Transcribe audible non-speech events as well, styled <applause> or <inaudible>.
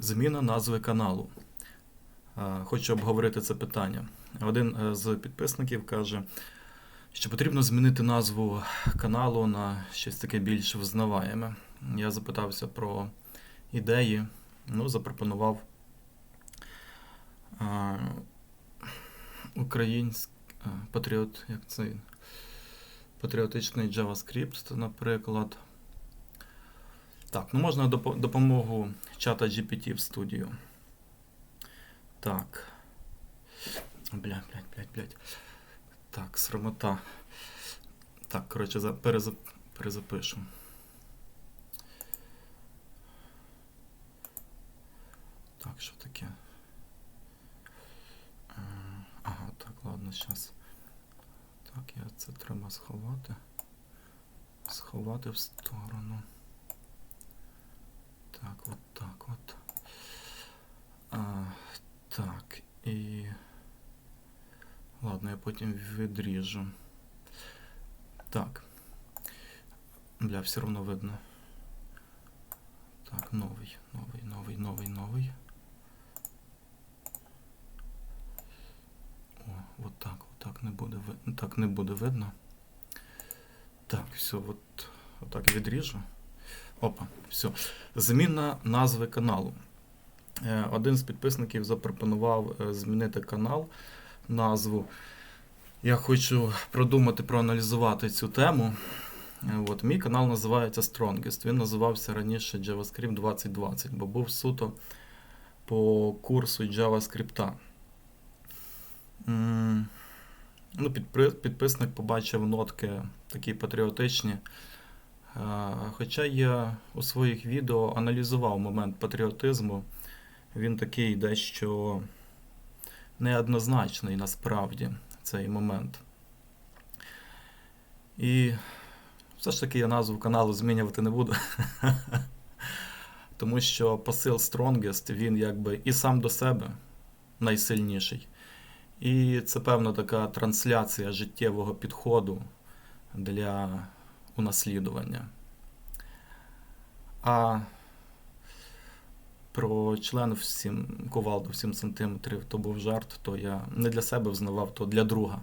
Зміна назви каналу. Хочу обговорити це питання. Один е, з підписників каже, що потрібно змінити назву каналу на щось таке більш взнаваєме. Я запитався про ідеї, ну, запропонував український патріот, як це? Патріотичний JavaScript, наприклад. Так, ну можна допомогу чата GPT в студію. Так. Бля, блядь, блядь, блядь. Так, срамота. Так, коротше, за- переза- перезапишу. Так, що таке? Е, Ага, так, ладно, зараз. Так, я це треба сховати. Сховати в сторону. Так, от так от. А, так, і. Ладно, я потім відріжу. Так. Бля, все одно видно. Так, новий, новий, новий, новий, новий. О, от так, от так не буде. Так не буде видно. Так, все, от, от так відріжу. Опа, все. Зміна назви каналу. Е, Один з підписників запропонував е, змінити канал, назву. Я хочу продумати, проаналізувати цю тему. Е, От, мій канал називається Strongest. Він називався раніше JavaScript 2020, бо був суто по курсу JavaScript. Ну, підписник побачив нотки такі патріотичні. Хоча я у своїх відео аналізував момент патріотизму, він такий дещо неоднозначний насправді цей момент. І все ж таки я назву каналу змінювати не буду. <laughs> Тому що посил Strongest, він якби і сам до себе найсильніший. І це певна така трансляція життєвого підходу для унаслідування. А про член всім кувалду в 7 сантиметрів то був жарт, то я не для себе взнавав, то для друга.